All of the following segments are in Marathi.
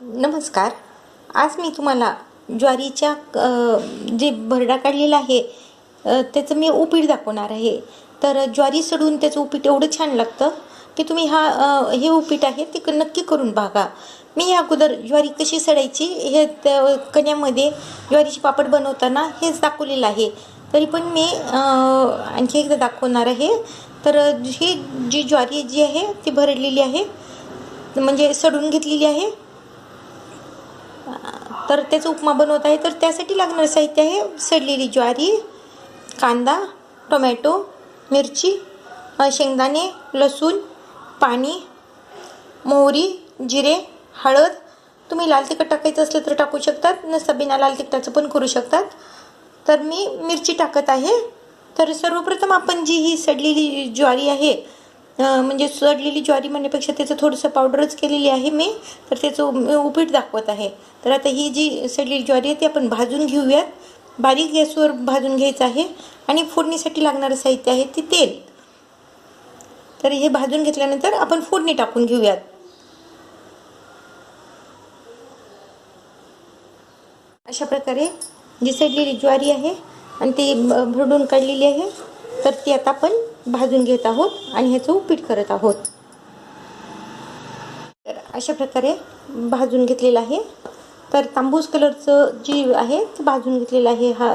नमस्कार. आज मी तुम्हाला ज्वारीच्या जे भरडा काढलेला आहे त्याचं मी उपीट दाखवणार आहे. तर ज्वारी सडून त्याचं उपीट एवढं छान लागतं की तुम्ही हा हे उपीट आहे ते क- नक्की करून बघा. मी या अगोदर ज्वारी कशी सडायची हे त्या कण्यामध्ये ज्वारीची पापड बनवताना हेच दाखवलेलं आहे. तरी पण मी आणखी एकदा दाखवणार आहे. तर ही जी ज्वारी जी आहे ती भरडलेली आहे म्हणजे सडून घेतलेली आहे. तर त्याचं उपमा बनवत आहे. तर त्यासाठी लागणारं साहित्य आहे सडलेली ज्वारी कांदा टोमॅटो मिरची शेंगदाणे लसूण पाणी मोहरी जिरे हळद. तुम्ही लाल तिखट टाकायचं असलं तर टाकू शकतात नसता बिना लाल तिखटाचं पण करू शकतात. तर मी मिरची टाकत आहे. तर सर्वप्रथम आपण जी ही सडलेली ज्वारी आहे म्हणजे सडलेली ज्वारी म्हणण्यापेक्षा त्याचं थोडंसं पावडरच केलेली आहे मी. तर त्याचं उपीट दाखवत आहे. तर आता ही जी सडलेली ज्वारी आहे ती आपण भाजून घेऊयात. बारीक गॅसवर भाजून घ्यायचं आहे आणि फोडणीसाठी लागणारं साहित्य आहे ते तेल. तर हे भाजून घेतल्यानंतर आपण फोडणी टाकून घेऊयात. अशा प्रकारे जी सडलेली ज्वारी आहे आणि ती भरडून काढलेली आहे तर ती आता आपण भाजून घेत आहोत आणि ह्याचं उपीट करत आहोत. तर अशा प्रकारे भाजून घेतलेलं आहे. तर तांबूस कलरचं जी आहे ते भाजून घेतलेलं आहे. हा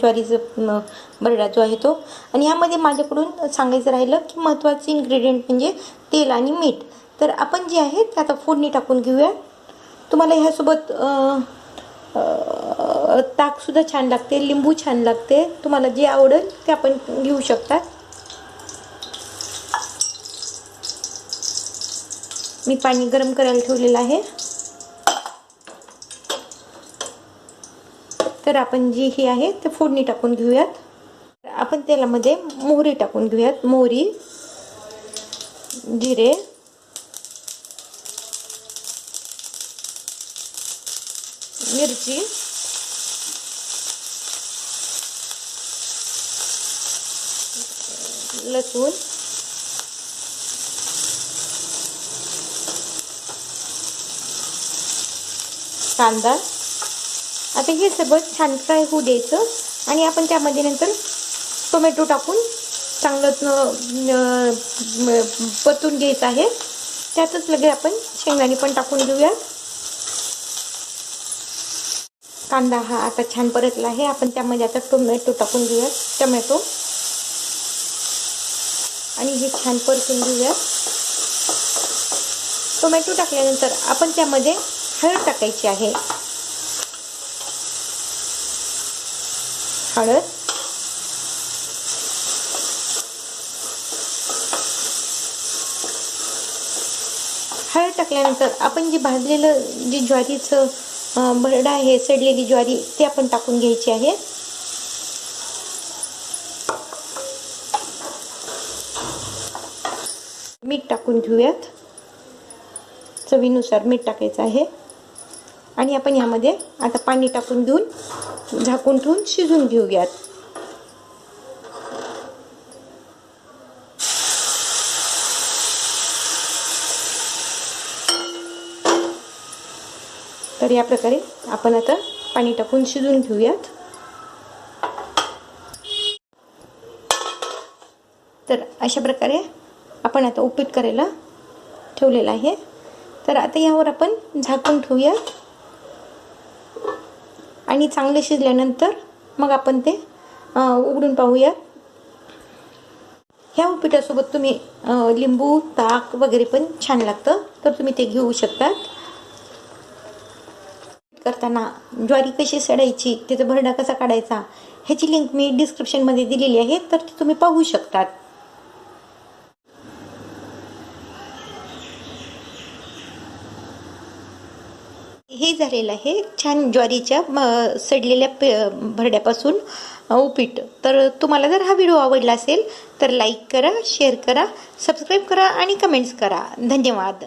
ज्वारीचं बरडा जो आहे तो. आणि यामध्ये माझ्याकडून सांगायचं राहिलं की महत्त्वाचे इन्ग्रेडियंट म्हणजे तेल आणि मीठ. तर आपण जे आहे ते आता फोडणी टाकून घेऊया. तुम्हाला ह्यासोबत ताकसुद्धा छान लागते लिंबू छान लागते. तुम्हाला जे आवडेल ते आपण घेऊ शकता. मी पाणी गरम करायला ठेवलेलं आहे. तर आपण जी ही आहे ते फोडणी टाकून घेऊयात. आपण तेलामध्ये मोहरी टाकून घेऊयात. मोहरी जिरे मिरची लसूण कांदा. आता हे सगळं छान फ्राय होऊ द्यायचं आणि आपण त्यामध्ये नंतर टोमॅटो टाकून चांगलं परतून घ्यायचं आहे. त्यातच लगेच आपण शेंगदाणे पण टाकून घेऊया. कांदा हा आता छान परतला आहे. आपण त्यामध्ये आता टोमॅटो टाकून घेऊया. टोमॅटो. आणि हे छान परतून घेऊया. टोमॅटो टाकल्यानंतर आपण त्यामध्ये हळद टाकायची आहे. हळद. हळद टाकल्यानंतर आपण जे भाजलेलं जे ज्वारीचं अं, भरडा आहे सडलेली ज्वारी ते आपण टाकून घ्यायची आहे. मीठ टाकून घेऊयात. चवीनुसार मीठ टाकायचं आहे. आणि आपण यामध्ये आता पाणी टाकून घेऊन झाकून ठेवून शिजून घेऊयात. तर या प्रकारे आपण आता पाणी टाकून शिजून घेऊयात. तर अशा प्रकारे आपण आता उपीट करायला ठेवलेलं आहे. तर आता यावर आपण झाकून ठेवूयात. आणि चांगले शिजल्यानंतर मग आपण ते उघडून पाहूयात ह्या उपीटासोबत तुम्ही लिंबू ताक वगैरे पण छान लागतं. तर तुम्ही ते घेऊ शकतात. करताना ज्वारी कशी सडायची त्याचा भरडा कसा काढायचा ह्याची लिंक मी डिस्क्रिप्शनमध्ये दिलेली आहे. तर ती तुम्ही पाहू शकतात. हे झालेलं आहे. छान ज्वारीच्या सडलेल्या पे भरड्यापासून उपीट. तर तुम्हाला जर हा व्हिडिओ आवडला असेल तर लाईक करा शेअर करा सबस्क्राईब करा आणि कमेंट्स करा. धन्यवाद.